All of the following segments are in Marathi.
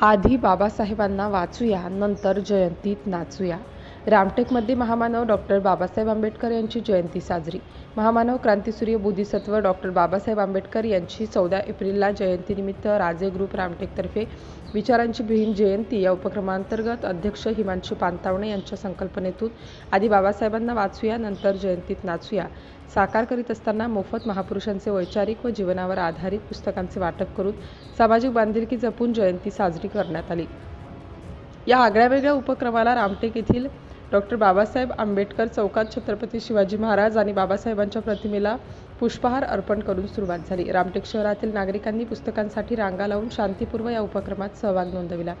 आधी बाबासाहेबांना वाचूया नंतर जयंतीत नाचूया. रामटेकमध्ये महामानव डॉक्टर बाबासाहेब आंबेडकर यांची जयंती साजरी. महामानव क्रांतीसूर्य बोधिसत्व डॉक्टर बाबासाहेब आंबेडकर यांची चौदा एप्रिलला जयंतीनिमित्त राजे ग्रुप रामटेकतर्फे विचारांची भीम जयंती या उपक्रमांतर्गत अध्यक्ष हिमांशू पानतावणे यांच्या संकल्पनेतून आधी बाबासाहेबांना वाचूया नंतर जयंतीत नाचूया. साकार करीत असताना मोफत महापुरुषांचे वैचारिक व जीवनावर आधारित पुस्तकांचे वाटप करून सामाजिक बांधिलकी जपून जयंती साजरी करण्यात आली. या आगळ्यावेगळ्या उपक्रमाला रामटेक येथील डॉक्टर बाबासाहेब आंबेडकर चौकात छत्रपती शिवाजी महाराज आणि बाबासाहेबांच्या प्रतिमेला पुष्पहार अर्पण करून सुरुवात झाली. रामटेक शहरातील नागरिकांनी पुस्तकांसाठी रांगा लावून शांतीपूर्व या उपक्रमात सहभाग नोंदविला.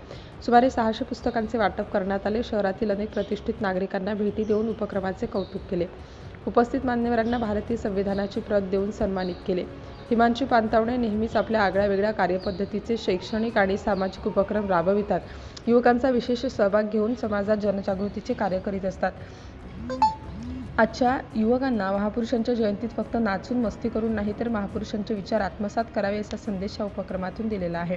सुमारे सहाशे पुस्तकांचे वाटप करण्यात आले. शहरातील अनेक प्रतिष्ठित नागरिकांना भेटी देऊन उपक्रमाचे कौतुक केले. उपस्थित मान्यवरांना भारतीय संविधानाची प्रत देऊन सन्मानित केले. हिमांशू पानतावणे नेहमीच आपल्या आगळ्या वेगळ्या कार्यपद्धतीचे शैक्षणिक आणि सामाजिक उपक्रम राबवितात. युवकांचा विशेष सहभाग घेऊन समाजात जनजागृतीचे कार्य करीत असतात. आजच्या युवकांना महापुरुषांच्या जयंतीत फक्त नाचून मस्ती करून नाही तर महापुरुषांचे विचार आत्मसात करावे असा संदेश या उपक्रमातून दिलेला आहे.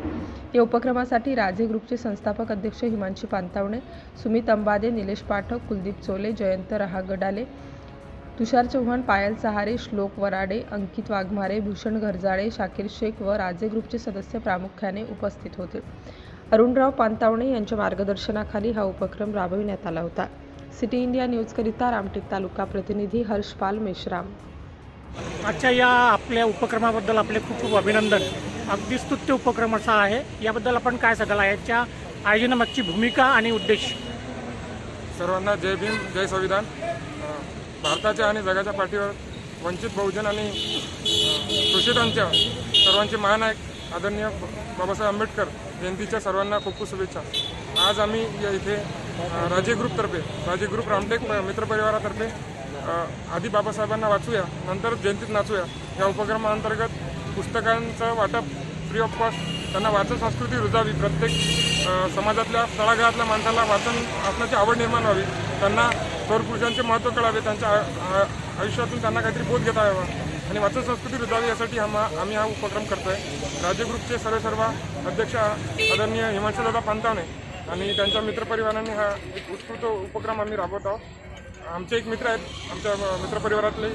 या उपक्रमासाठी राजे ग्रुपचे संस्थापक अध्यक्ष हिमांशी पानतावणे सुमित अंबादे निलेश पाठक कुलदीप चोले जयंत रहागडाले तुषार चव्हाण पायल सहारे श्लोक वराडे अंकित वाघमारे भूषण घरजाळे शाकीर शेख व राजे ग्रुपचे सदस्य प्रामुख्याने उपस्थित होते. अरुणराव पानतावणे यांच्या मार्गदर्शनाखाली हा उपक्रम राबविण्यात आला होता. सिटी इंडिया न्यूजकरिता रामटेक तालुका प्रतिनिधी हर्षपाल मेश्राम. आजच्या या आपल्या उपक्रमाबद्दल आपले खूप खूप अभिनंदन. अगदी स्तुत्य उपक्रम असा आहे. याबद्दल आपण काय सांगाल? याच्या आयोजनामागची भूमिका आणि उद्देश. सर्वांना जय भीम जय संविधान. भारताच्या आणि जगाच्या पाठीवर वंचित बहुजन आणि शोषितांच्या सर्वांचे महानायक आदरणीय ब- बाबासाहेब आंबेडकर जयंतीच्या सर्वांना खूप खूप शुभेच्छा. आज आम्ही या इथे राजे ग्रुपतर्फे राजे ग्रुप रामटेक मित्रपरिवारातर्फे आधी बाबासाहेबांना वाचूया नंतर जयंतीत नाचूया. या उपक्रमाअंतर्गत पुस्तकांचं वाटप फ्री ऑफ कॉस्ट त्यांना वाचन संस्कृती रुजावी प्रत्येक समाजातल्या तळागाळातल्या माणसाला वाचन वाचनाची आवड निर्माण व्हावी त्यांना थोर पुरुषांचे महत्त्व कळावे त्यांच्या आयुष्यातून त्यांना काहीतरी बोध घेता यावा आणि वाचन संस्कृती रुजावी यासाठी हा आम्ही हा उपक्रम करतोय राज्य ग्रुपचे सर्व सर्व अध्यक्ष आदरणीय हिमांशुदादा पानतावणे आणि त्यांच्या मित्रपरिवारांनी हा एक उत्स्फूर्त उपक्रम आम्ही राबवत आहोत आमचे एक मित्र आहेत आमच्या मित्रपरिवारातले